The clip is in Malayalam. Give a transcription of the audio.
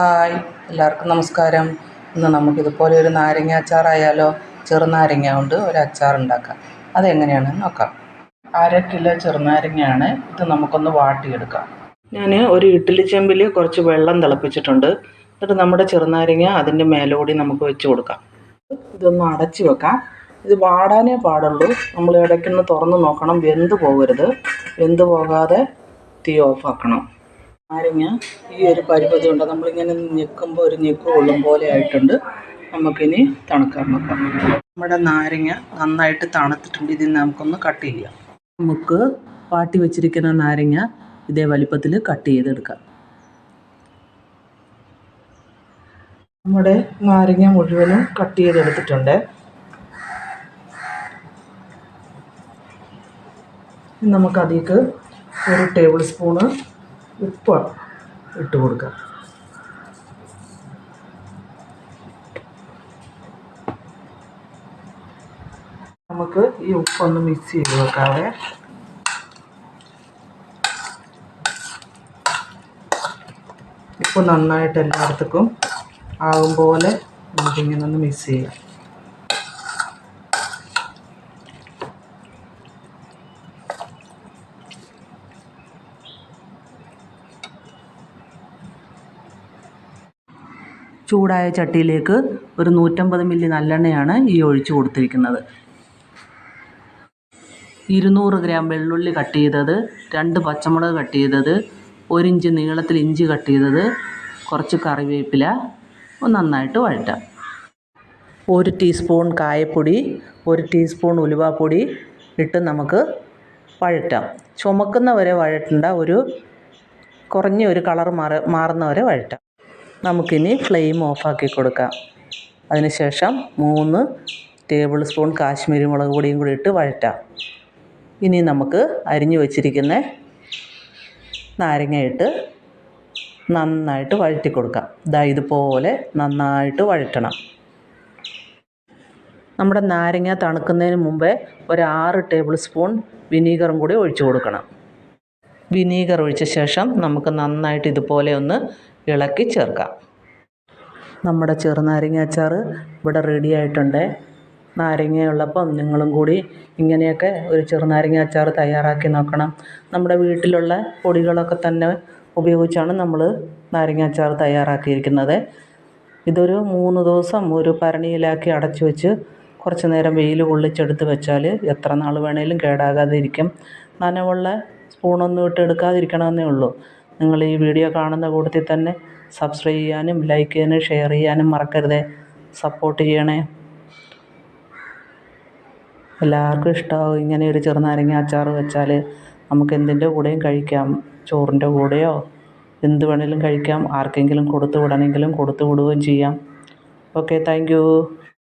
ഹായ്. എല്ലാവർക്കും നമസ്കാരം. ഇന്ന് നമുക്കിതുപോലെ ഒരു നാരങ്ങ അച്ചാറായാലോ? ചെറുനാരങ്ങ കൊണ്ട് ഒരു അച്ചാർ ഉണ്ടാക്കാം. അതെങ്ങനെയാണെന്ന് നോക്കാം. അര കിലോ ചെറുനാരങ്ങയാണ്. ഇത് നമുക്കൊന്ന് വാട്ടിയെടുക്കാം. ഞാൻ ഒരു ഇഡ്ഡലി ചെമ്പിൽ കുറച്ച് വെള്ളം തിളപ്പിച്ചിട്ടുണ്ട്. എന്നിട്ട് നമ്മുടെ ചെറുനാരങ്ങ അതിന്റെ മേലോടി നമുക്ക് വെച്ച് കൊടുക്കാം. ഇതൊന്ന് അടച്ച് വെക്കാം. ഇത് വാടാനേ പാടുള്ളൂ. നമ്മൾ ഇടയ്ക്കൊന്ന് തുറന്ന് നോക്കണം. വെന്ത് പോകരുത്. വെന്ത് പോകാതെ തീ ഓഫാക്കണം നാരങ്ങ ഈ ഒരു പരുപതി ഉണ്ട് നമ്മളിങ്ങനെ ഞെക്കുമ്പോൾ ഒരു ഞെക്ക് കൊള്ളും പോലെ ആയിട്ടുണ്ട്. നമുക്കിനി തണുക്കാൻ വെക്കാം നമ്മുടെ നാരങ്ങ നന്നായിട്ട് തണുത്തിട്ടുണ്ട്. ഇതിൽ നമുക്കൊന്ന് കട്ട് ചെയ്യാം. നമുക്ക് പാട്ടി വെച്ചിരിക്കുന്ന നാരങ്ങ ഇതേ വലിപ്പത്തിൽ കട്ട് ചെയ്തെടുക്കാം. നമ്മുടെ നാരങ്ങ മുഴുവനും കട്ട് ചെയ്തെടുത്തിട്ടുണ്ട്. നമുക്കതിലേക്ക് ഒരു ടേബിൾ സ്പൂണ് ഉപ്പ് ഇട്ട് കൊടുക്കാം. നമുക്ക് ഈ ഉപ്പൊന്ന് മിക്സ് ചെയ്ത് വെക്കാവേ. ഉപ്പ് നന്നായിട്ട് എല്ലായിടത്തേക്കും ആകും പോലെ നമുക്കിങ്ങനെ ഒന്ന് മിക്സ് ചെയ്യാം. ചൂടായ ചട്ടിയിലേക്ക് ഒരു നൂറ്റമ്പത് മില്ലി നല്ലെണ്ണയാണ് ഈ ഒഴിച്ചു കൊടുത്തിരിക്കുന്നത്. ഇരുന്നൂറ് ഗ്രാം വെള്ളുള്ളി കട്ട് ചെയ്തത് രണ്ട് പച്ചമുളക് കട്ട് ചെയ്തത് ഒരിഞ്ച് നീളത്തിൽ ഇഞ്ചി കട്ട് ചെയ്തത് കുറച്ച് കറിവേപ്പില നന്നായിട്ട് വഴറ്റാം. ഒരു ടീസ്പൂൺ കായപ്പൊടി ഒരു ടീസ്പൂൺ ഉലുവാപ്പൊടി ഇട്ട് നമുക്ക് വഴറ്റാം. ചുമക്കുന്ന വരെ വഴറ്റണ്ട ഒരു കുറഞ്ഞ ഒരു കളർ മാറ മാറുന്ന വരെ വഴറ്റാം. നമുക്കിനി ഫ്ലെയിം ഓഫാക്കി കൊടുക്കാം. അതിനുശേഷം മൂന്ന് ടേബിൾ സ്പൂൺ കാശ്മീരി മുളക് പൊടിയും കൂടി ഇട്ട് വഴറ്റാം. ഇനി നമുക്ക് അരിഞ്ഞു വച്ചിരിക്കുന്ന നാരങ്ങ ഇട്ട് നന്നായിട്ട് വഴറ്റി കൊടുക്കാം. ഇതാ ഇതുപോലെ നന്നായിട്ട് വഴറ്റണം. നമ്മുടെ നാരങ്ങ തണുക്കുന്നതിന് മുമ്പേ ഒരു ആറ് ടേബിൾ സ്പൂൺ വിനീഗറും കൂടി ഒഴിച്ചു കൊടുക്കണം. വിനീഗർ ഒഴിച്ച ശേഷം നമുക്ക് നന്നായിട്ട് ഇതുപോലെ ഒന്ന് ഇളക്കി ചേർക്കാം. നമ്മുടെ ചെറുനാരങ്ങ അച്ചാർ ഇവിടെ റെഡി ആയിട്ടുണ്ട്. നാരങ്ങയുള്ളപ്പം നിങ്ങളും കൂടി ഇങ്ങനെയൊക്കെ ഒരു ചെറുനാരങ്ങ അച്ചാർ തയ്യാറാക്കി നോക്കണം. നമ്മുടെ വീട്ടിലുള്ള പൊടികളൊക്കെ തന്നെ ഉപയോഗിച്ചാണ് നമ്മൾ നാരങ്ങ അച്ചാർ തയ്യാറാക്കിയിരിക്കുന്നത്. ഇതൊരു മൂന്ന് ദിവസം ഒരു ഭരണിയിലാക്കി അടച്ചു വെച്ച് കുറച്ച് നേരം വെയിൽ കൊള്ളിച്ചെടുത്ത് വെച്ചാൽ എത്ര നാൾ വേണേലും കേടാകാതെ ഇരിക്കും നനവുള്ള സ്പൂണൊന്നും ഇട്ട് എടുക്കാതിരിക്കണമെന്നേ ഉള്ളൂ. നിങ്ങൾ ഈ വീഡിയോ കാണുന്ന കൂട്ടത്തിൽ തന്നെ സബ്സ്ക്രൈബ് ചെയ്യാനും ലൈക്ക് ചെയ്യാനും ഷെയർ ചെയ്യാനും മറക്കരുതേ. സപ്പോർട്ട് ചെയ്യണേ. എല്ലാവർക്കും ഇഷ്ടമാവും ഇങ്ങനെ ഒരു ചെറുനാരങ്ങ അച്ചാർ വെച്ചാൽ നമുക്ക് എന്തിന്റെ കൂടെയും കഴിക്കാം. ചോറിന്റെ കൂടെയോ എന്ത് വേണേലും കഴിക്കാം. ആർക്കെങ്കിലും കൊടുത്തു വിടണമെങ്കിലും കൊടുത്തു വിടുകയും ചെയ്യാം. Okay thank